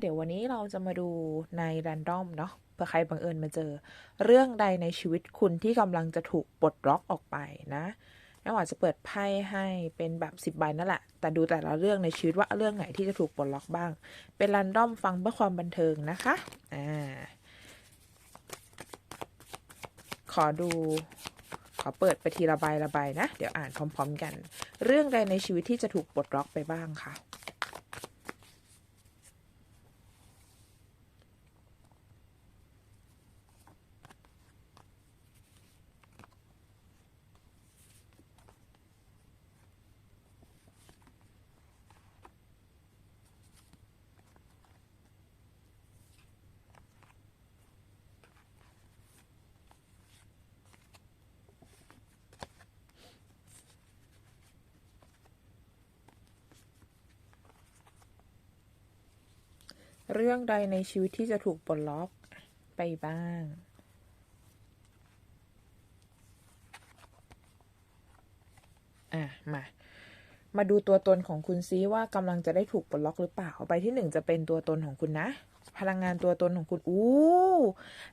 เดี๋ยววันนี้เราจะมาดูใน r รนดอมเนาะเผื่อใครบังเอิญมาเจอ เรื่องใดในชีวิตคุณที่กำลังจะถูกปลดล็อกออกไปนะไม่ว่าจะเปิดไพ่ให้เป็นแบบสิบใบนั่นแหละ แต่ดูแต่ละเรื่องในชีวิตว่าเรื่องไหนที่จะถูกปลดล็อกบ้าง เป็นรันดอมฟังเพื่อความบันเทิงนะคะ อ่า ขอดู ขอเปิดไปทีละใบละใบนะ เดี๋ยวอ่านพร้อม ๆ กัน เรื่องใดในชีวิตที่จะถูกปลดล็อกไปบ้างค่ะ เรื่องใดในชีวิตที่จะถูกปลดล็อกไปบ้าง อะ มา มาดูตัวตนของคุณซิว่ากำลังจะได้ถูกปลดล็อกหรือเปล่า ใบที่หนึ่งจะเป็นตัวตนของคุณนะ พลังงานตัวตนของคุณอู้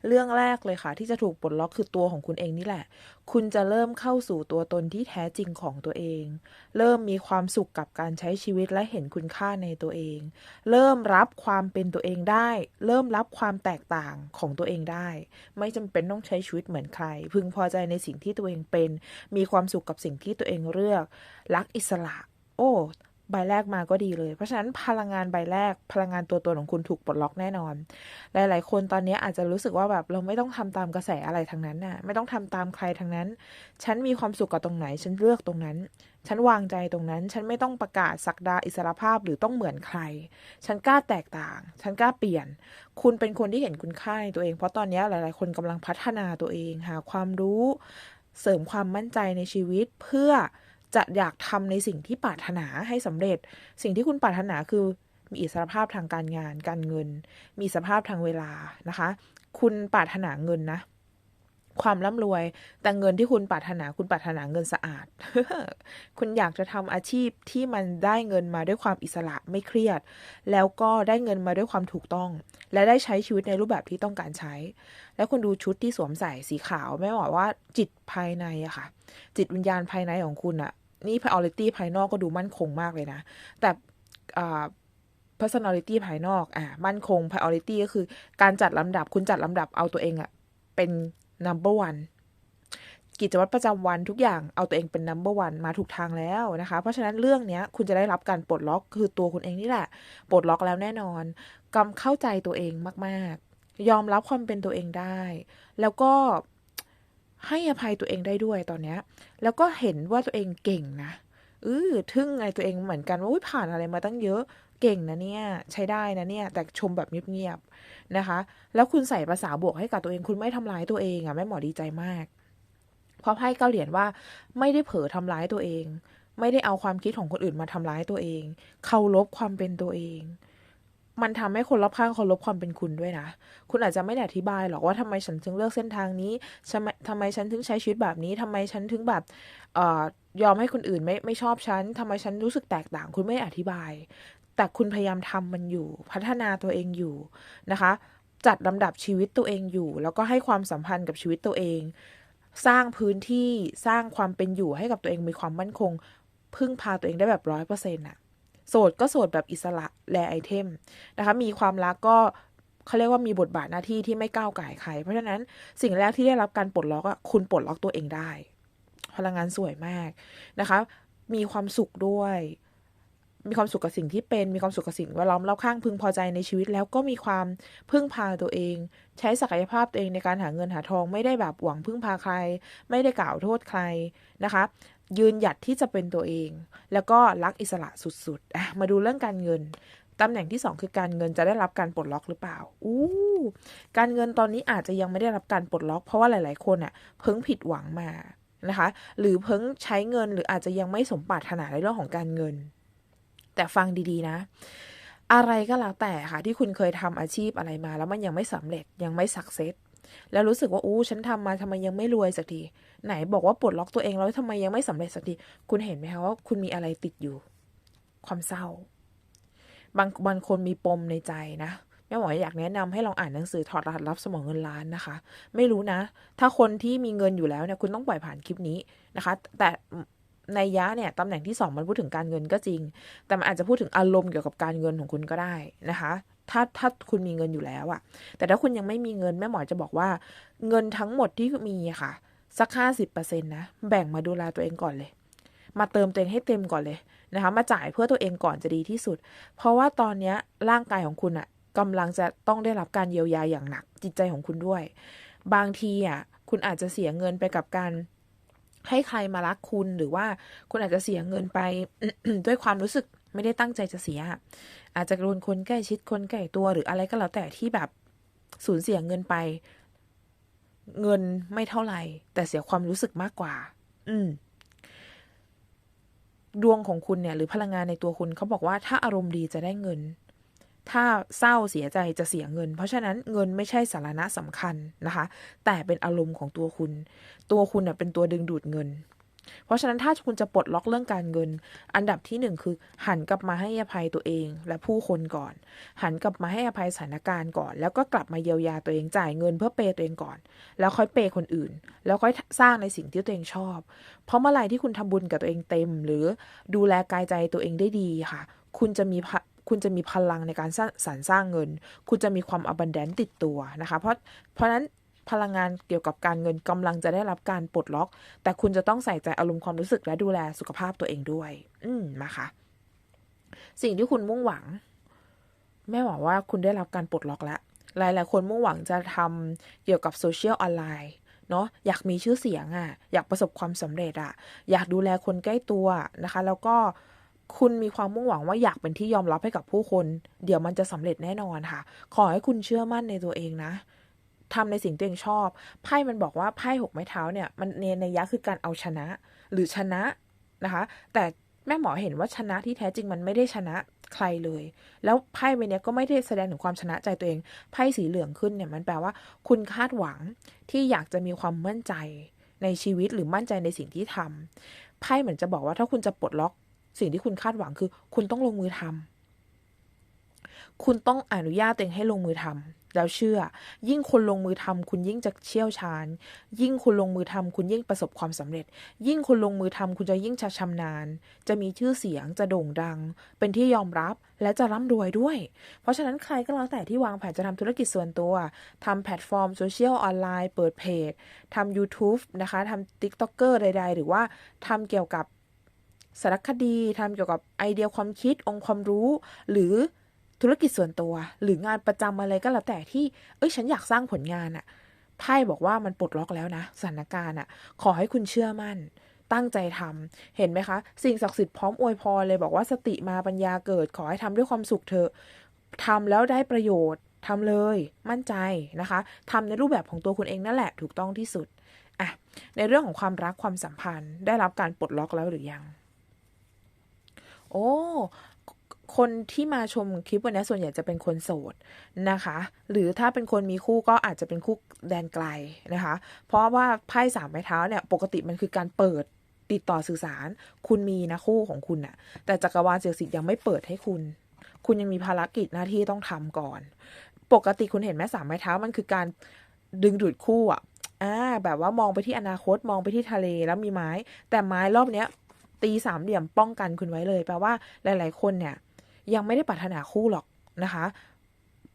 เรื่องแรกเลยค่ะ ที่จะถูกปลดล็อกคือตัวของคุณเองนี่แหละ คุณจะเริ่มเข้าสู่ตัวตนที่แท้จริงของตัวเอง เริ่มมีความสุขกับการใช้ชีวิตและเห็นคุณค่าในตัวเอง เริ่มรับความเป็นตัวเองได้ เริ่มรับความแตกต่างของตัวเองได้ ไม่จำเป็นต้องใช้ชีวิตเหมือนใคร พึงพอใจในสิ่งที่ตัวเองเป็น มีความสุขกับสิ่งที่ตัวเองเลือก รักอิสระ โอ้ ใบแรกมาก็ดีเลย เพราะฉะนั้นพลังงานใบแรก พลังงานตัวตนของคุณถูกปลดล็อกแน่นอน หลาย ๆ คนตอนนี้อาจจะรู้สึกว่าแบบเราไม่ต้องทำตามกระแสอะไรทั้งนั้นน่ะ ไม่ต้องทำตามใครทั้งนั้น ฉันมีความสุขกับตรงไหน ฉันเลือกตรงนั้น ฉันวางใจตรงนั้น ฉันไม่ต้องประกาศสักดาอิสรภาพหรือต้องเหมือนใคร ฉันกล้าแตกต่าง ฉันกล้าเปลี่ยน คุณเป็นคนที่เห็นคุณค่าในตัวเอง เพราะตอนนี้หลาย ๆ คนกำลังพัฒนาตัวเอง หาความรู้ เสริมความมั่นใจในชีวิตเพื่อ จะอยากทำในสิ่งที่ปรารถนาให้สำเร็จ สิ่งที่คุณปรารถนาคือมีอิสรภาพทางการงาน การเงิน มีสภาพทางเวลานะคะ คุณปรารถนาเงินนะ ความร่ำรวย แต่เงินที่คุณปรารถนา คุณปรารถนาเงินสะอาด คุณอยากจะทำอาชีพที่มันได้เงินมาด้วยความอิสระไม่เครียด แล้วก็ได้เงินมาด้วยความถูกต้อง และได้ใช้ชีวิตในรูปแบบที่ต้องการใช้ แล้วคุณดูชุดที่สวมใส่สีขาว ไม่บอกว่าจิตภายในอะค่ะ จิตวิญญาณภายในของคุณอะ นี่ priority ภายนอกก็ดูมั่นคงมากเลยนะ แต่ personality ภายนอกอ่ามั่นคง priority ก็คือการจัดลำดับคุณจัดลำดับเอาตัวเองอะเป็น number one กิจวัตรประจำวันทุกอย่างเอาตัวเองเป็น number one มาถูกทางแล้วนะคะ เพราะฉะนั้นเรื่องนี้คุณจะได้รับการปลดล็อกคือตัวคุณเองนี่แหละ ปลดล็อกแล้วแน่นอนกำเข้าใจตัวเองมาก ๆ ยอมรับความเป็นตัวเองได้ แล้วก็ ให้อภัยตัวเองได้ด้วยตอนนี้แล้วก็เห็นว่าตัวเองเก่งนะเออทึ่งไงตัวเองเหมือนกันว่าผ่านอะไรมาตั้งเยอะเก่งนะเนี่ย ใช้ได้นะเนี่ย แต่ชมแบบเงียบๆนะคะ แล้วคุณใส่ภาษาบวกให้กับตัวเอง คุณไม่ทำร้ายตัวเองอะ่ะแม่หมอดีใจมากเพราะไพ่เก้าเหรียญว่าไม่ได้เผลอทำร้ายตัวเอง ไม่ได้เอาความคิดของคนอื่นมาทำร้ายตัวเองเคารพความเป็นตัวเอง มันทำให้คนรอบข้างเคารพความเป็นคุณด้วยนะ คุณอาจจะไม่ได้อธิบายหรอกว่าทำไมฉันถึงเลือกเส้นทางนี้ทำไมทำไมฉันถึงใช้ชีวิตแบบนี้ทำไมฉันถึงแบบเอ่อยอมให้คนอื่นไม่ไม่ชอบฉันทำไมฉันรู้สึกแตกต่าง คุณไม่อธิบาย แต่คุณพยายามทำมันอยู่ พัฒนาตัวเองอยู่นะคะ จัดลำดับชีวิตตัวเองอยู่ แล้วก็ให้ความสัมพันธ์กับชีวิตตัวเอง สร้างพื้นที่สร้างความเป็นอยู่ให้กับตัวเองมีความมั่นคง พึ่งพาตัวเองได้แบบร้อยเปอร์เซ็นต์อะ โสดก็โสดแบบอิสระแลไอเทมนะคะมีความรักก็เขาเรียกว่ามีบทบาทหน้าที่ที่ไม่ก้าวไก่ใคร เพราะฉะนั้นสิ่งแรกที่ได้รับการปลดล็อกอะคุณปลดล็อกตัวเองได้ พลังงานสวยมากนะคะ มีความสุขด้วย มีความสุขกับสิ่งที่เป็น มีความสุขกับสิ่งแวดล้อมรอบข้างพึงพอใจในชีวิต แล้วก็มีความพึ่งพาตัวเอง ใช้ศักยภาพตัวเองในการหาเงินหาทอง ไม่ได้แบบหวังพึ่งพาใคร ไม่ได้กล่าวโทษใครนะคะ ยืนหยัดที่จะเป็นตัวเอง แล้วก็รักอิสระสุดๆ มาดูเรื่องการเงินตำแหน่งที่ 2 คือการเงินจะได้รับการปลดล็อกหรือเปล่า อู้ การเงินตอนนี้อาจจะยังไม่ได้รับการปลดล็อก เพราะว่าหลาย ๆ คนอะ เพิ่งผิดหวังมา นะคะ หรือเพิ่งใช้เงินหรืออาจจะยังไม่สมปรารถนาในเรื่องของการเงิน แต่ฟังดีๆนะ อะไรก็แล้วแต่ค่ะที่คุณเคยทำอาชีพอะไรมา แล้วมันยังไม่สำเร็จยังไม่สักเซส แล้วรู้สึกว่าอู้ฉันทำมาทำไมยังไม่รวยสักที ไหนบอกว่าปลดล็อกตัวเองแล้วทำไมยังไม่สำเร็จสักที คุณเห็นไหมคะว่าคุณมีอะไรติดอยู่ ความเศร้า บางบางคนมีปมในใจนะแม่หมออยากแนะนำให้ลองอ่านหนังสือถอดรหัสลับสมองเงินล้านนะคะ ไม่รู้นะ ถ้าคนที่มีเงินอยู่แล้วเนี่ยคุณต้องปล่อยผ่านคลิปนี้นะคะ แต่ในยะเนี่ยตำแหน่งที่ 2 มันพูดถึงการเงินก็จริง แต่มันอาจจะพูดถึงอารมณ์เกี่ยวกับการเงินของคุณก็ได้นะคะ ถ้าถ้าคุณมีเงินอยู่แล้วอะแต่ถ้าคุณยังไม่มีเงินแม่หมอจะบอกว่า เงินทั้งหมดที่มีค่ะ สักห้าสิบเปอร์เซ็นต์นะ แบ่งมาดูแลตัวเองก่อนเลย มาเติมตัวเองให้เต็มก่อนเลยนะคะ มาจ่ายเพื่อตัวเองก่อนจะดีที่สุด เพราะว่าตอนเนี้ยร่างกายของคุณอะกำลังจะต้องได้รับการเยียวยาอย่างหนักจิตใจของคุณด้วย บางทีอะคุณอาจจะเสียเงินไปกับการให้ใครมารักคุณหรือว่าคุณอาจจะเสียเงินไปด้วยความรู้สึก ไม่ได้ตั้งใจจะเสีย อาจจะโดนคนใกล้ชิดคนใกล้ตัวหรืออะไรก็แล้วแต่ที่แบบสูญเสียเงินไป เงินไม่เท่าไหร่ แต่เสียความรู้สึกมากกว่า อืม ดวงของคุณเนี่ย หรือพลังงานในตัวคุณเขาบอกว่าถ้าอารมณ์ดีจะได้เงิน ถ้าเศร้าเสียใจจะเสียเงิน เพราะฉะนั้นเงินไม่ใช่สาระสำคัญนะคะ แต่เป็นอารมณ์ของตัวคุณ ตัวคุณเป็นตัวดึงดูดเงิน เพราะฉะนั้นถ้าคุณจะปลดล็อกเรื่องการเงิน อันดับที่หนึ่งคือ หันกลับมาให้อภัยตัวเอง และผู้คนก่อน หันกลับมาให้อภัยสถานการณ์ก่อน แล้วก็กลับมาเยียวยาตัวเองจ่ายเงินเพื่อเปย์ตัวเองก่อน แล้วค่อยเปย์คนอื่น แล้วค่อยสร้างในสิ่งที่ตัวเองชอบ เพราะเมื่อไหร่ที่คุณทำบุญกับตัวเองเต็ม หรือดูแลกายใจตัวเองได้ดีค่ะ คุณจะมีคุณจะมีพลังในการสร้างสรรสร้างเงิน คุณจะมีความอบันแดนติดตัวนะคะ เพราะเพราะนั้น พลังงานเกี่ยวกับการเงินกำลังจะได้รับการปลดล็อก แต่คุณจะต้องใส่ใจอารมณ์ความรู้สึกและดูแลสุขภาพตัวเองด้วย อืมมาคะสิ่งที่คุณมุ่งหวังแม่หวังว่าคุณได้รับการปลดล็อกแล้วหลายๆคนมุ่งหวังจะทำเกี่ยวกับโซเชียลออนไลน์เนาะอยากมีชื่อเสียงอะ่ะ อยากประสบความสำเร็จอะ่ะ อยากดูแลคนใกล้ตัวนะคะ แล้วก็คุณมีความมุ่งหวังว่าอยากเป็นที่ยอมรับให้กับผู้คน เดี๋ยวมันจะสำเร็จแน่นอนค่ะ ขอให้คุณเชื่อมั่นในตัวเองนะ ทำในสิ่งตัวเองชอบ ไพ่มันบอกว่าไพ่หกไม้เท้าเนี่ย มันเนในยะคือการเอาชนะ หรือชนะนะคะ แต่แม่หมอเห็นว่าชนะที่แท้จริงมันไม่ได้ชนะใครเลย แล้วไพ่ใบนี้ก็ไม่ได้แสดงถึงความชนะใจตัวเอง ไพ่สีเหลืองขึ้นเนี่ยมันแปลว่า คุณคาดหวังที่อยากจะมีความมั่นใจในชีวิตหรือมั่นใจในสิ่งที่ทำไพ่เหมือนจะบอกว่าถ้าคุณจะปลดล็อกสิ่งที่คุณคาดหวังคือ คุณต้องลงมือทำคุณต้องอนุญาตตัวเองให้ลงมือทำ แล้วเชื่อ ยิ่งคนลงมือทำคุณยิ่งจะเชี่ยวชาญ ยิ่งคุณลงมือทำคุณยิ่งประสบความสำเร็จ ยิ่งคุณลงมือทำคุณจะยิ่งชะชำนาญ จะมีชื่อเสียงจะโด่งดัง เป็นที่ยอมรับและจะร่ำรวยด้วย เพราะฉะนั้นใครก็แล้วแต่ที่วางแผนจะทำธุรกิจส่วนตัวทำแพลตฟอร์มโซเชียลออนไลน์ เปิดเพจทำ YouTube นะคะทำ TikToker ใด ๆ หรือว่าทำเกี่ยวกับสารคดีทำเกี่ยวกับไอเดียความคิดองค์ความรู้ หรือ ธุรกิจส่วนตัว หรืองานประจำอะไรก็แล้วแต่ที่ เอ้ยฉันอยากสร้างผลงานอะไพ่บอกว่ามันปลดล็อกแล้วนะสถานการณ์อะขอให้คุณเชื่อมั่น ตั้งใจทำเห็นไหมคะ สิ่งศักดิ์สิทธิ์พร้อมอวยพรเลยบอกว่าสติมาปัญญาเกิด ขอให้ทำด้วยความสุขเถอะทำแล้วได้ประโยชน์ทำเลยมั่นใจนะคะทำในรูปแบบของตัวคุณเองนั่นแหละถูกต้องที่สุดอะในเรื่องของความรักความสัมพันธ์ ได้รับการปลดล็อกแล้วหรือยัง โอ้ คนที่มาชมคลิปวันนี้ส่วนใหญ่จะเป็นคนโสดนะคะ หรือถ้าเป็นคนมีคู่ก็อาจจะเป็นคู่แดนไกลนะคะ เพราะว่าไพ่สามไม้เท้าเนี่ยปกติมันคือการเปิดติดต่อสื่อสาร คุณมีนะคู่ของคุณน่ะ แต่จักรวาลเสียสิทธิ์ยังไม่เปิดให้คุณ คุณยังมีภารกิจหน้าที่ต้องทำก่อน ปกติคุณเห็นไหมสามไม้เท้ามันคือการดึงดูดคู่อะอ่าแบบว่ามองไปที่อนาคตมองไปที่ทะเลแล้วมีไม้ แต่ไม้รอบเนี้ยตีสามเหลี่ยมป้องกันคุณไว้เลย แปลว่าหลาย ๆ คนเนี่ย ยังไม่ได้ปรารถนาคู่หรอกนะคะ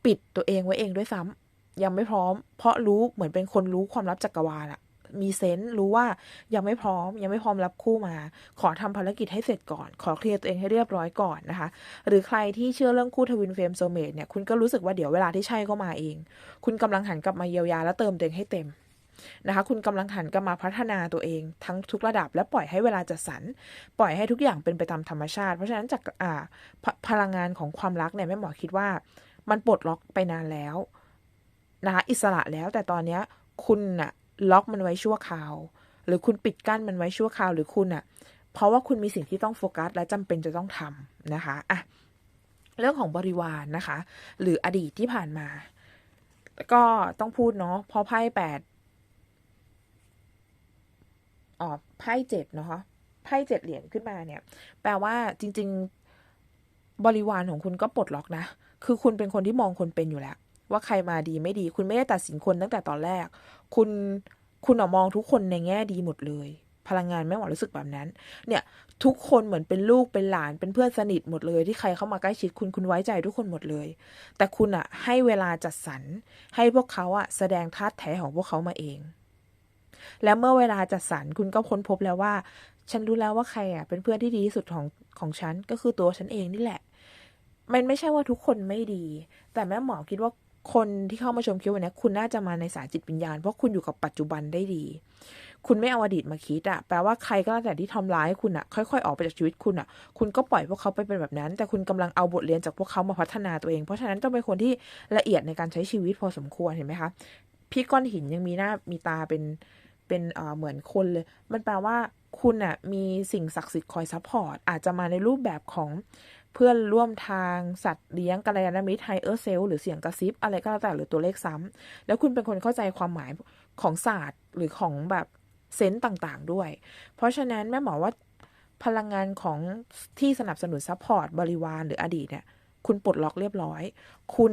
ปิดตัวเองไว้เองด้วยซ้ำยังไม่พร้อม เพราะรู้เหมือนเป็นคนรู้ความลับจักรวาลอะมีเซนต์รู้ว่ายังไม่พร้อม ยังไม่พร้อมรับคู่มา ขอทำภารกิจให้เสร็จก่อน ขอเคลียร์ตัวเองให้เรียบร้อยก่อนนะคะ หรือใครที่เชื่อเรื่องคู่ทวินเฟรมโซเมตเนี่ยคุณก็รู้สึกว่าเดี๋ยวเวลาที่ใช่ก็มาเอง คุณกำลังหันกลับมาเยียวยาและเติมตัวเองให้เต็ม นะคะคุณกำลังหันกลับมาพัฒนาตัวเองทั้งทุกระดับ และปล่อยให้เวลาจัดสรรปล่อยให้ทุกอย่างเป็นไปตามธรรมชาติ เพราะฉะนั้นจากอ่าพพลังงานของความรักเนี่ยแม่หมอคิดว่า มันปลดล็อกไปนานแล้วนะคะอิสระแล้วแต่ตอนเนี้ยคุณน่ะล็อกมันไว้ชั่วคราว หรือคุณปิดกั้นมันไว้ชั่วคราวหรือคุณอะเพราะว่าคุณมีสิ่งที่ต้องโฟกัสและจำเป็นจะต้องทำนะคะอะเรื่องของบริวารนนะคะ หรืออดีตที่ผ่านมา ก็ต้องพูดเนาะพอไพ่แปด อ๋อไพ่เจ็ดเนาะไพ่เจ็ดเหรียญขึ้นมาเนี่ย แปลว่าจริง ๆ บริวารของคุณก็ปลดล็อกนะ คือคุณเป็นคนที่มองคนเป็นอยู่แล้ว ว่าใครมาดีไม่ดี คุณไม่ได้ตัดสินคนตั้งแต่ตอนแรก คุณคุณอมองทุกคนในแง่ดีหมดเลย พลังงานแม่หมอรู้สึกแบบนั้น เนี่ย ทุกคนเหมือนเป็นลูกเป็นหลานเป็นเพื่อนสนิทหมดเลย ที่ใครเข้ามาใกล้ชิดคุณคุณไว้ใจทุกคนหมดเลย แต่คุณอะให้เวลาจัดสรรให้พวกเขาอะแสดงธาแท้ของพวกเขามาเอง แล้วเมื่อเวลาจัดสรรคุณก็ค้นพบแล้วว่า ฉันรู้แล้วว่าใครอะเป็นเพื่อนที่ดีที่สุดของของฉันก็คือตัวฉันเองนี่แหละ มันไม่ใช่ว่าทุกคนไม่ดี แต่แม่หมอคิดว่าคนที่เข้ามาชมคลิปวันนี้คุณน่าจะมาในสายจิตวิญญาณเพราะคุณอยู่กับปัจจุบันได้ดี คุณไม่เอาอดีตมาคิดอะแปลว่าใครก็แล้วแต่ที่ทำร้ายคุณอะค่อยๆ ออกไปจากชีวิตคุณอะคุณก็ปล่อยพวกเขาไปเป็นแบบนั้น แต่คุณกำลังเอาบทเรียนจากพวกเขามาพัฒนาตัวเอง เพราะฉะนั้นต้องเป็นคนที่ละเอียดในการใช้ชีวิตพอสมควรเห็นไหมคะพี่ก้อนหินยังมีหน้ามีตาเป็น เป็นเหมือนคนเลย มันแปลว่าคุณอะมีสิ่งศักดิ์สิทธิ์คอยซัพพอร์ต อาจจะมาในรูปแบบของเพื่อนร่วมทางสัตว์เลี้ยงกัลยาณมิตรไฮเออร์เซลหรือเสียงกระซิบ อะไรก็แล้วแต่หรือตัวเลขซ้ำแล้วคุณเป็นคนเข้าใจความหมายของศาสตร์หรือของแบบเซนต์ต่างๆด้วย เพราะฉะนั้นแม่หมอว่าพลังงานของที่สนับสนุนซัพพอร์ตบริวารหรืออดีตเนี่ย คุณปลดล็อกเรียบร้อย คุณ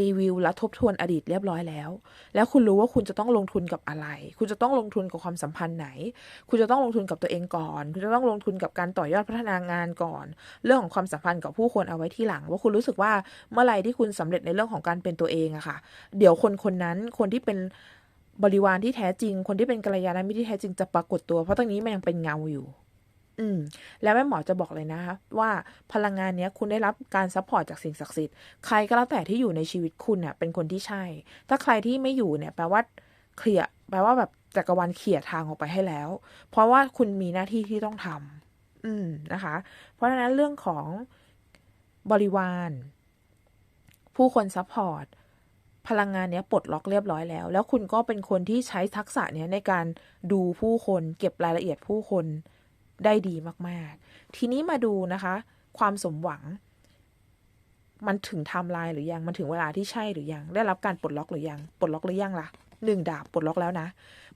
รีวิวและทบทวนอดีตเรียบร้อยแล้ว แล้วคุณรู้ว่าคุณจะต้องลงทุนกับอะไร คุณจะต้องลงทุนกับความสัมพันธ์ไหน คุณจะต้องลงทุนกับตัวเองก่อน คุณจะต้องลงทุนกับการต่อยอดพัฒนางานก่อน เรื่องของความสัมพันธ์กับผู้คนเอาไว้ที่หลัง ว่าคุณรู้สึกว่าเมื่อไหร่ที่คุณสำเร็จในเรื่องของการเป็นตัวเองอะค่ะ เดี๋ยวคนคนนั้นคนที่เป็นบริวารที่แท้จริง คนที่เป็นกัลยาณมิตรที่แท้จริงจะปรากฏตัว เพราะตรงนี้มันยังเป็นเงาอยู่ อืมแล้วแม่หมอจะบอกเลยนะคะว่าพลังงานเนี้ยคุณได้รับการซัพพอร์ตจากสิ่งศักดิ์สิทธิ์ใครก็แล้วแต่ที่อยู่ในชีวิตคุณเนี่ยเป็นคนที่ใช่ ถ้าใครที่ไม่อยู่เนี่ยแปลว่าเคลียร์แปลว่าแบบจักรวาลเคลียร์ทางออกไปให้แล้ว เพราะว่าคุณมีหน้าที่ที่ต้องทำอืมนะคะ เพราะฉะนั้นเรื่องของบริวาร ผู้คนซัพพอร์ตพลังงานเนี้ยปลดล็อกเรียบร้อยแล้ว แล้วคุณก็เป็นคนที่ใช้ทักษะเนี้ยในการดูผู้คน เก็บรายละเอียดผู้คน ได้ดีมากๆ ทีนี้มาดูนะคะ ความสมหวัง มันถึงไทม์ไลน์หรือยัง มันถึงเวลาที่ใช่หรือยัง ได้รับการปลดล็อกหรือยัง ปลดล็อกหรือยังล่ะหนึ่งดาบปลดล็อกแล้วนะ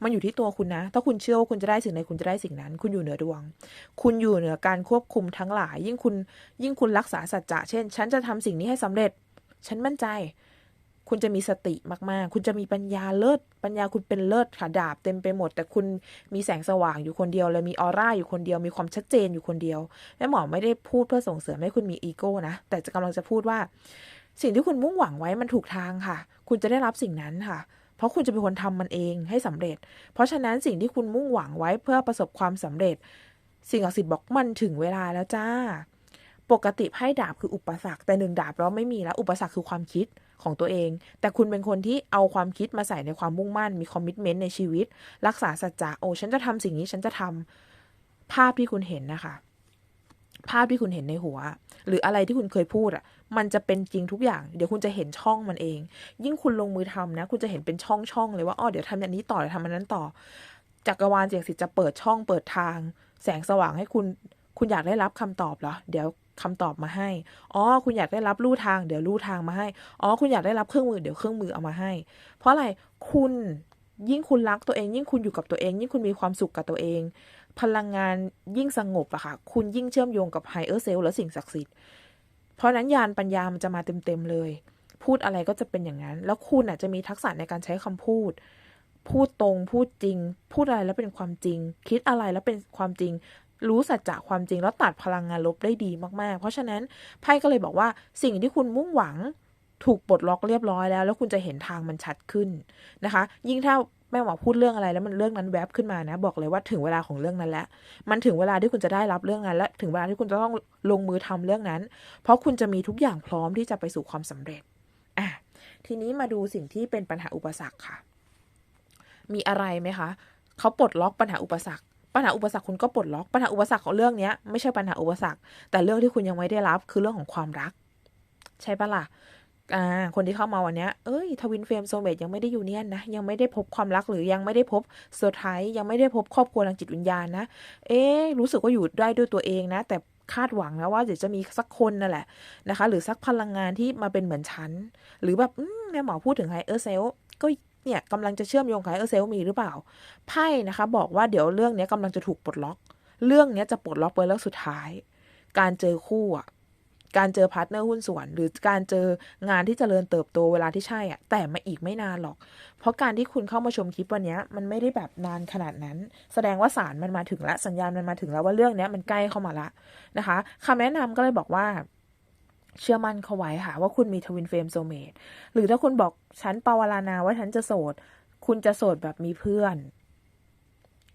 มันอยู่ที่ตัวคุณนะ ถ้าคุณเชื่อว่าคุณจะได้สิ่งใดคุณจะได้สิ่งนั้น คุณอยู่เหนือดวง คุณอยู่เหนือการควบคุมทั้งหลาย ยิ่งคุณยิ่งคุณรักษาสัจจะ เช่น ฉันจะทำสิ่งนี้ให้สำเร็จ ฉันมั่นใจ คุณจะมีสติมากๆ คุณจะมีปัญญาเลิศ ปัญญาคุณเป็นเลิศค่ะดาบเต็มไปหมด แต่คุณมีแสงสว่างอยู่คนเดียวเลยมีออร่าอยู่คนเดียว มีความชัดเจนอยู่คนเดียวแม่หมอไม่ได้พูดเพื่อส่งเสริมให้คุณมีอีโก้นะ แต่จะกำลังจะพูดว่า สิ่งที่คุณมุ่งหวังไว้มันถูกทางค่ะ คุณจะได้รับสิ่งนั้นค่ะ เพราะคุณจะเป็นคนทำมันเองให้สำเร็จ เพราะฉะนั้นสิ่งที่คุณมุ่งหวังไว้เพื่อประสบความสำเร็จ สิ่งศักดิ์สิทธิ์บอกมันถึงเวลาแล้วจ้า ปกติไพ่ดาบคืออุปสรรค แต่หนึ่งดาบเราไม่มีแล้วอุปสรรคคือความคิด ของตัวเอง แต่คุณเป็นคนที่เอาความคิดมาใส่ในความมุ่งมั่น มีคอมมิชเมนต์ในชีวิต รักษาสัจจะโอ้ฉันจะทำสิ่งนี้ฉันจะทำภาพที่คุณเห็นนะคะ ภาพที่คุณเห็นในหัว หรืออะไรที่คุณเคยพูดอะ มันจะเป็นจริงทุกอย่าง เดี๋ยวคุณจะเห็นช่องมันเอง ยิ่งคุณลงมือทำนะ คุณจะเห็นเป็นช่องช่องเลยว่าอ๋อเดี๋ยวทำอันนี้ต่อเดี๋ยวทำอันนั้นต่อ จักรวาลเสียงสิทธิ์จะเปิดช่องเปิดทาง แสงสว่างให้คุณ คุณอยากได้รับคำตอบเหรอ เดี๋ยว คำตอบมาให้ อ๋อ คุณอยากได้รับลู่ทาง เดี๋ยวลู่ทางมาให้ อ๋อ คุณอยากได้รับเครื่องมือ เดี๋ยวเครื่องมือเอามาให้ เพราะอะไร คุณยิ่งคุณรักตัวเอง ยิ่งคุณอยู่กับตัวเอง ยิ่งคุณมีความสุขกับตัวเอง พลังงานยิ่งสงบอะค่ะ คุณยิ่งเชื่อมโยงกับไฮเออร์เซลและสิ่งศักดิ์สิทธิ์ เพราะนั้นยานปัญญามันจะมาเต็มๆเลย พูดอะไรก็จะเป็นอย่างนั้น แล้วคุณอะจะมีทักษะในการใช้คำพูด พูดตรง พูดจริง พูดอะไรแล้วเป็นความจริง คิดอะไรแล้วเป็นความจริง รู้สัจจะความจริงแล้วตัดพลังงานลบได้ดีมากๆ เพราะฉะนั้นไพ่ก็เลยบอกว่าสิ่งที่คุณมุ่งหวังถูกปลดล็อกเรียบร้อยแล้ว แล้วคุณจะเห็นทางมันชัดขึ้นนะคะ ยิ่งถ้าแม่หมอพูดเรื่องอะไรแล้วมันเรื่องนั้นแวบขึ้นมานะ บอกเลยว่าถึงเวลาของเรื่องนั้นแล้ว มันถึงเวลาที่คุณจะได้รับเรื่องนั้น และถึงเวลาที่คุณจะต้องลงมือทำเรื่องนั้น เพราะคุณจะมีทุกอย่างพร้อมที่จะไปสู่ความสำเร็จอะทีนี้มาดูสิ่งที่เป็นปัญหาอุปสรรคค่ะ มีอะไรไหมคะเขาปลดล็อกปัญหาอุปสรรค ปัญหาอุปสรรคคุณก็ปลดล็อกปัญหาอุปสรรคของเรื่องนี้ไม่ใช่ปัญหาอุปสรรค แต่เรื่องที่คุณยังไม่ได้รับคือเรื่องของความรัก ใช่ปะล่ะอ่าคนที่เข้ามาวันนี้เอ้ยทวินเฟรมโซเมตยังไม่ได้อยู่เนียนนะ ยังไม่ได้พบความรักหรือยังไม่ได้พบเซอร์ไพรส์ยังไม่ได้พบครอบครัวทางจิตวิญญาณนะ เอ๊รู้สึกว่าอยู่ได้ด้วยตัวเองนะ แต่คาดหวังนะว่าเดี๋ยวจะมีสักคนนั่นแหละนะคะ หรือสักพลังงานที่มาเป็นเหมือนฉัน หรือแบบแม่หมอพูดถึงไฮเออร์เซลก็ เนี่ยกำลังจะเชื่อมโยงกับเออเซลมีหรือเปล่า ไพ่นะคะ บอกว่าเดี๋ยวเรื่องนี้กำลังจะถูกปลดล็อก เรื่องนี้จะปลดล็อกไปแล้วสุดท้าย การเจอคู่อะการเจอพาร์ทเนอร์หุ้นส่วน หรือการเจองานที่จเจริญเติบโตเวลาที่ใช่อะแต่มาอีกไม่นานหรอก เพราะการที่คุณเข้ามาชมคลิปวันนี้มันไม่ได้แบบนานขนาดนั้น แสดงว่าสารมันมาถึงแล้วสัญญาณมันมาถึงแล้วว่าเรื่องนี้มันใกล้เข้ามาละนะคะคำแนะนำก็เลยบอกว่า เชื่อมั่นเขาไว้ค่ะ ว่าคุณมีทวินเฟรมโซเมตหรือถ้าคุณบอกฉันปาวารานาว่าฉันจะโสด คุณจะโสดแบบมีเพื่อน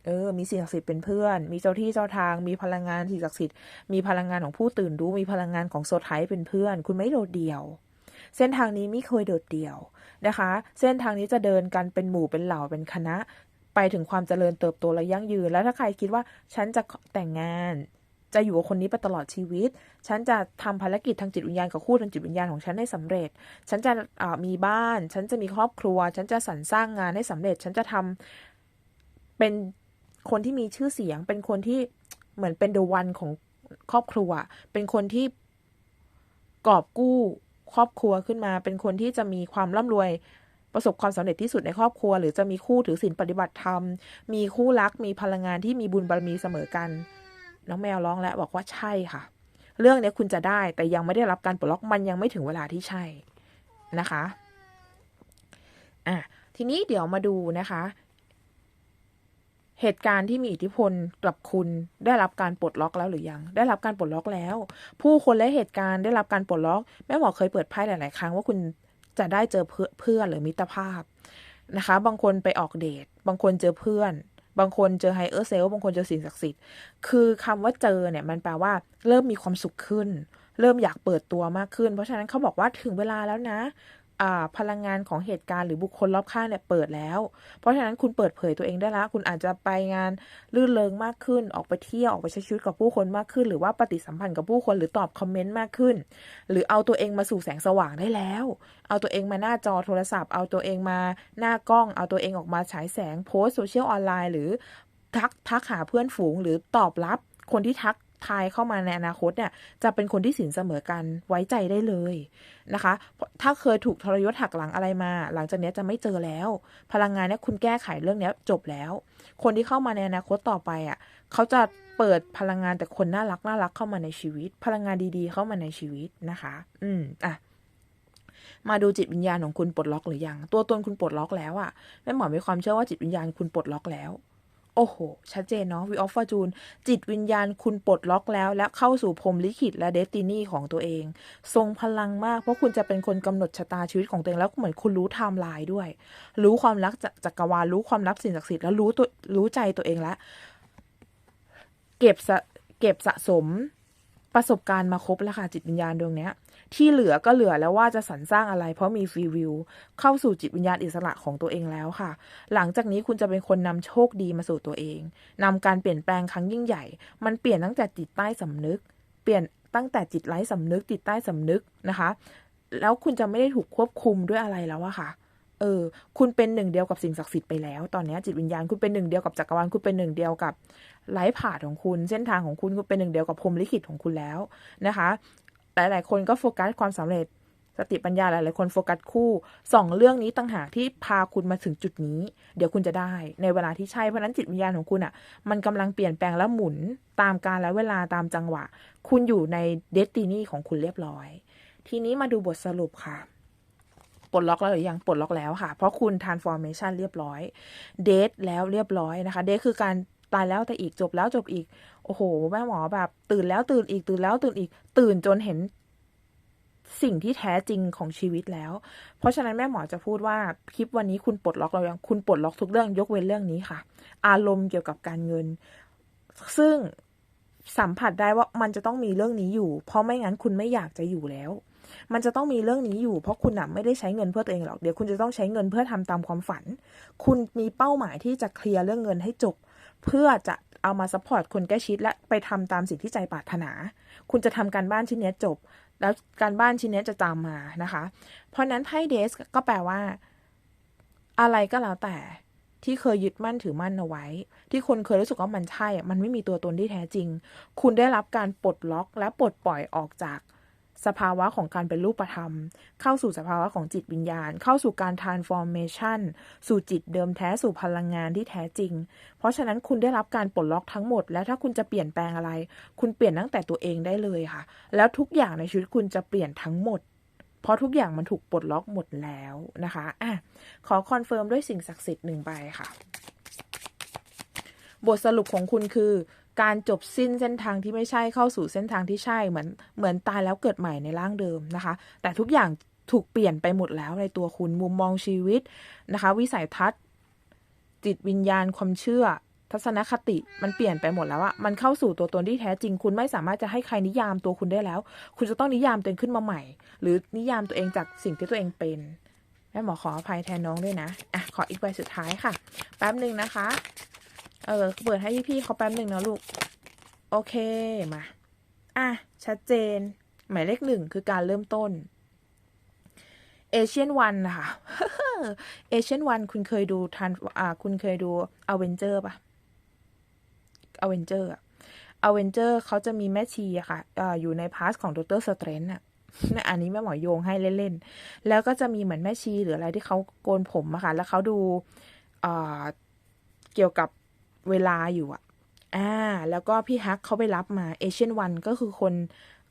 เออ มีสิ่งศักดิ์สิทธิ์เป็นเพื่อน มีเจ้าที่เจ้าทาง มีพลังงานสิ่งศักดิ์สิทธิ์ มีพลังงานของผู้ตื่นรู้ มีพลังงานของโซไทป์เป็นเพื่อน คุณไม่โดดเดี่ยว เส้นทางนี้ไม่เคยโดดเดี่ยวนะคะ เส้นทางนี้จะเดินกันเป็นหมู่เป็นเหล่าเป็นคณะ ไปถึงความเจริญเติบโตและยั่งยืน แล้วถ้าใครคิดว่าฉันจะแต่งงาน จะอยู่กับคนนี้ไปตลอดชีวิต ฉันจะทำภารกิจทางจิตวิญญาณกับคู่ทางจิตวิญญาณของฉันให้สำเร็จ ฉันจะมีบ้าน ฉันจะมีครอบครัว ฉันจะสรรสร้างงานให้สำเร็จ ฉันจะทำเป็นคนที่มีชื่อเสียง เป็นคนที่เหมือนเป็นเดอะวันของครอบครัว เป็นคนที่กอบกู้ครอบครัวขึ้นมา เป็นคนที่จะมีความร่ำรวยประสบความสำเร็จที่สุดในครอบครัว หรือจะมีคู่ถือศีลปฏิบัติธรรม มีคู่รัก มีพลังงานที่มีบุญบารมีเสมอกัน น้องแมวร้องแล้วบอกว่าใช่ค่ะ เรื่องนี้คุณจะได้แต่ยังไม่ได้รับการปลดล็อกมันยังไม่ถึงเวลาที่ใช่นะคะอะทีนี้เดี๋ยวมาดูนะคะ เหตุการณ์ที่มีอิทธิพลกับคุณได้รับการปลดล็อกแล้วหรือยัง ได้รับการปลดล็อกแล้ว ผู้คนและเหตุการณ์ได้รับการปลดล็อกแม่หมอเคยเปิดไพ่หลาย ๆ ครั้งว่าคุณจะได้เจอเพื่อนหรือมิตรภาพนะคะ บางคนไปออกเดทบางคนเจอเพื่อน บางคนเจอไฮเออร์เซลบางคนเจอสิ่งศักดิ์สิทธิ์ คือคำว่าเจอเนี่ยมันแปลว่าเริ่มมีความสุขขึ้น เริ่มอยากเปิดตัวมากขึ้น เพราะฉะนั้นเขาบอกว่าถึงเวลาแล้วนะ พลังงานของเหตุการณ์หรือบุคคลรอบข้างเนี่ยเปิดแล้ว เพราะฉะนั้นคุณเปิดเผยตัวเองได้แล้วคุณอาจจะไปงานลื่นเลงมากขึ้น ออกไปเที่ยว ออกไปใช้ชีวิตกับผู้คนมากขึ้น หรือว่าปฏิสัมพันธ์กับผู้คนหรือตอบคอมเมนต์มากขึ้น หรือเอาตัวเองมาสู่แสงสว่างได้แล้ว เอาตัวเองมาหน้าจอโทรศัพท์ เอาตัวเองมาหน้ากล้อง เอาตัวเองออกมาฉายแสงโพสโซเชียลออนไลน์หรือทักทักหาเพื่อนฝูงหรือตอบรับคนที่ทัก ทายเข้ามาในอนาคตเนี่ยจะเป็นคนที่สินเสมอกันไว้ใจได้เลยนะคะ ถ้าเคยถูกทรยศหักหลังอะไรมา หลังจากนี้จะไม่เจอแล้ว พลังงานเนี่ยคุณแก้ไขเรื่องนี้จบแล้ว คนที่เข้ามาในอนาคตต่อไปอะเขาจะเปิดพลังงานแต่คนน่ารักน่ารักเข้ามาในชีวิต พลังงานดีๆ เข้ามาในชีวิตนะคะ อืมอะมาดูจิตวิญญาณของคุณปลดล็อกหรือยัง ตัวตนคุณปลดล็อกแล้วอะแม่หมอมีความเชื่อว่าจิตวิญญาณคุณปลดล็อกแล้ว โอ้โห ชัดเจนเนาะวิออฟฟอร์จูนจิตวิญญาณคุณปลดล็อกแล้ว และเข้าสู่พรมลิขิตและเดสตินีของตัวเอง ทรงพลังมากเพราะคุณจะเป็นคนกำหนดชะตาชีวิตของตัวเองแล้วเหมือนคุณรู้ไทม์ไลน์ด้วย รู้ความรักจากจักรวาลรู้ความลับสิ่งศักดิ์สิทธิ์แล้วรู้ตัวรู้ใจตัวเองแล้วเก็บสะเก็บสะสมประสบการณ์มาครบแล้วค่ะจิตวิญญาณดวงเนี้ย ที่เหลือก็เหลือแล้วว่าจะสรรสร้างอะไร เพราะมีฟรีวิวเข้าสู่จิตวิญญาณอิสระของตัวเองแล้วค่ะ หลังจากนี้คุณจะเป็นคนนำโชคดีมาสู่ตัวเองนำการเปลี่ยนแปลงครั้งยิ่งใหญ่ มันเปลี่ยนตั้งแต่จิตใต้สำนึก เปลี่ยนตั้งแต่จิตไร้สำนึก จิตใต้สำนึกนะคะ แล้วคุณจะไม่ได้ถูกควบคุมด้วยอะไรแล้วอะค่ะเออ คุณเป็นหนึ่งเดียวกับสิ่งศักดิ์สิทธิ์ไปแล้ว ตอนนี้จิตวิญญาณคุณเป็นหนึ่งเดียวกับจักรวาล คุณเป็นหนึ่งเดียวกับไร้ผ่าของคุณ เส้นทางของคุณ คุณเป็นหนึ่งเดียวกับพรมลิขิตของคุณแล้วนะคะ หลายๆ คนก็โฟกัสความสำเร็จ สติปัญญาหลายๆคนโฟกัสคู่สองเรื่องนี้ต่างหากที่พาคุณมาถึงจุดนี้ เดี๋ยวคุณจะได้ ในเวลาที่ใช่เพราะนั้นจิตวิญญาณของคุณอะ่ะ มันกำลังเปลี่ยนแปลงและหมุนตามการและเวลาตามจังหวะ คุณอยู่ในเดสตินีของคุณเรียบร้อย ทีนี้มาดูบทสรุปค่ะปลดล็อกแล้วหรือยังปลดล็อกแล้วค่ะ เพราะคุณ transformation เรียบร้อย เดทแล้วเรียบร้อยนะคะ เดทคือการตายแล้วแต่อีกจบแล้วจบอีก โอ้โห แม่หมอแบบ ตื่นแล้วตื่นอีกตื่นแล้วตื่นอีก ตื่นจนเห็นสิ่งที่แท้จริงของชีวิตแล้ว เพราะฉะนั้นแม่หมอจะพูดว่าคลิปวันนี้คุณปลดล็อกเรายังคุณปลดล็อกทุกเรื่องยกเว้นเรื่องนี้ค่ะ อารมณ์เกี่ยวกับการเงิน ซึ่งสัมผัสได้ว่ามันจะต้องมีเรื่องนี้อยู่ เพราะไม่งั้นคุณไม่อยากจะอยู่แล้ว มันจะต้องมีเรื่องนี้อยู่ เพราะคุณน่ะไม่ได้ใช้เงินเพื่อตัวเองหรอก เดี๋ยวคุณจะต้องใช้เงินเพื่อทำตามความฝัน คุณมีเป้าหมายที่จะเคลียร์เรื่องเงินให้จบ เพื่อจะ เอามาซัพพอร์ตคนใกล้ชิดและไปทำตามสิ่งที่ใจปรารถนา คุณจะทำการบ้านชิ้นนี้จบ แล้วการบ้านชิ้นนี้จะตามมานะคะ เพราะนั้นไพ่เดสก็แปลว่า อะไรก็แล้วแต่ที่เคยยึดมั่นถือมั่นเอาไว้ ที่คนเคยรู้สึกว่ามันใช่ มันไม่มีตัวตนที่แท้จริง คุณได้รับการปลดล็อกและปลดปล่อยออกจาก สภาวะของการเป็นรูปธรรม เข้าสู่สภาวะของจิตวิญญาณ เข้าสู่การ transformation สู่จิตเดิมแท้สู่พลังงานที่แท้จริง เพราะฉะนั้นคุณได้รับการปลดล็อกทั้งหมด และถ้าคุณจะเปลี่ยนแปลงอะไร คุณเปลี่ยนตั้งแต่ตัวเองได้เลยค่ะ แล้วทุกอย่างในชีวิตคุณจะเปลี่ยนทั้งหมดเพราะทุกอย่างมันถูกปลดล็อกหมดแล้วนะคะอะขอคอนเฟิร์มด้วยสิ่งศักดิ์สิทธิ์หนึ่งใบค่ะ บทสรุปของคุณคือ การจบสิ้นเส้นทางที่ไม่ใช่เข้าสู่เส้นทางที่ใช่เหมือนเหมือนตายแล้วเกิดใหม่ในร่างเดิมนะคะ แต่ทุกอย่างถูกเปลี่ยนไปหมดแล้วในตัวคุณมุมมองชีวิตนะคะ วิสัยทัศน์ จิตวิญญาณความเชื่อ ทัศนคติมันเปลี่ยนไปหมดแล้วอะมันเข้าสู่ตัวตนที่แท้จริง คุณไม่สามารถจะให้ใครนิยามตัวคุณได้แล้ว คุณจะต้องนิยามตัวเองขึ้นมาใหม่ หรือนิยามตัวเองจากสิ่งที่ตัวเองเป็นแม่หมอขออภัยแทนน้องด้วยนะอะขออีกใบสุดท้ายค่ะ แป๊บหนึ่งนะคะ เออเปิดให้พี่ๆเขาแป๊บหนึ่งนะลูก โอเคมา อะ ชัดเจน หมายเลขหนึ่งคือการเริ่มต้นเอเชียนวันนะคะเอเชียนวันคุณเคยดูทันอ่า คุณเคยดูอเวนเจอร์ปะอเวนเจอร์อะอเวนเจอร์เขาจะมีแม่ชีอะค่ะอ่าอยู่ในพาร์ทของดรสเตรนอะอันนี้แม่หมอโยงให้เล่นๆ แล้วก็จะมีเหมือนแม่ชีหรืออะไรที่เขาโกนผมอะค่ะ แล้วเขาดูอ่าเกี่ยวกับ เวลาอยู่อะอ่า แล้วก็พี่ฮักเขาไปรับมาเอเชียนวันก็คือคน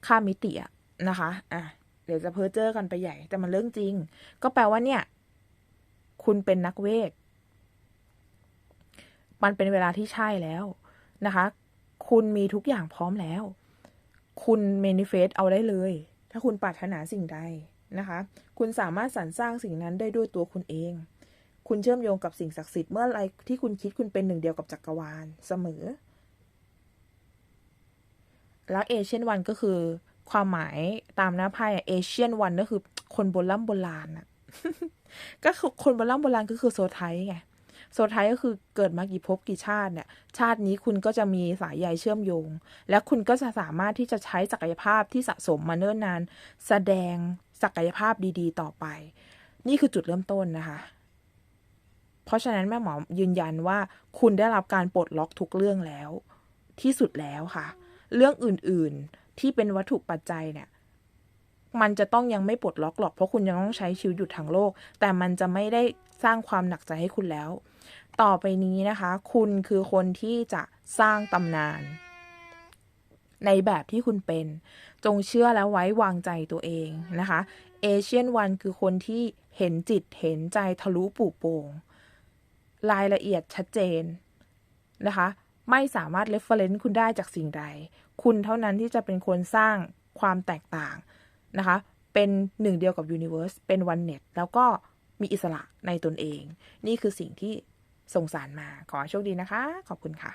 ข้ามมิติอะนะคะ อะ เดี๋ยวจะเพ้อเจอกันไปใหญ่ แต่มันเรื่องจริง ก็แปลว่าเนี่ย คุณเป็นนักเวท มันเป็นเวลาที่ใช่แล้วนะคะ คุณมีทุกอย่างพร้อมแล้ว คุณเมนิเฟสเอาได้เลย ถ้าคุณปรารถนาสิ่งใดนะคะ คุณสามารถสรรสร้างสิ่งนั้นได้ด้วยตัวคุณเอง คุณเชื่อมโยงกับสิ่งศักดิ์สิทธิ์เมื่อไรที่คุณคิดคุณเป็นหนึ่งเดียวกับจักรวาลเสมอแล้วเอเชียนวันก็คือ ความหมายตามหน้าไพ่เอเชียนวันก็คือ คนโบราณโบราณอะก็คือคนโบราณโบราณก็คือโซไทยไงโซไทยก็คือเกิดมากี่ภพกี่ชาติเนี่ย ชาตินี้คุณก็จะมีสายใยเชื่อมโยง และคุณก็จะสามารถที่จะใช้ศักยภาพที่สะสมมาเนิ่นนาน แสดงศักยภาพดี ๆ ต่อไป นี่คือจุดเริ่มต้นนะคะ ราะฉะนั้นแม่หมอยืนยันว่าคุณได้รับการปลดล็อกทุกเรื่องแล้ว ที่สุดแล้วค่ะ เรื่องอื่นๆที่เป็นวัตถุปัจจัยเนี่ย มันจะต้องยังไม่ปลดล็อกหรอกเพราะคุณยังต้องใช้ชีวิตอยู่ทางโลก แต่มันจะไม่ได้สร้างความหนักใจให้คุณแล้ว ต่อไปนี้นะคะ คุณคือคนที่จะสร้างตำนาน ในแบบที่คุณเป็น จงเชื่อและไว้วางใจตัวเองนะคะเอเชียนวันคือคนที่เห็นจิตเห็นใจทะลุปูโป่ง รายละเอียดชัดเจนนะคะ ไม่สามารถ reference คุณได้จากสิ่งใด คุณเท่านั้นที่จะเป็นคนสร้างความแตกต่างนะคะ เป็นหนึ่งเดียวกับ Universe เป็น One Net แล้วก็มีอิสระในตนเอง นี่คือสิ่งที่ส่งสารมา ขอโชคดีนะคะ ขอบคุณค่ะ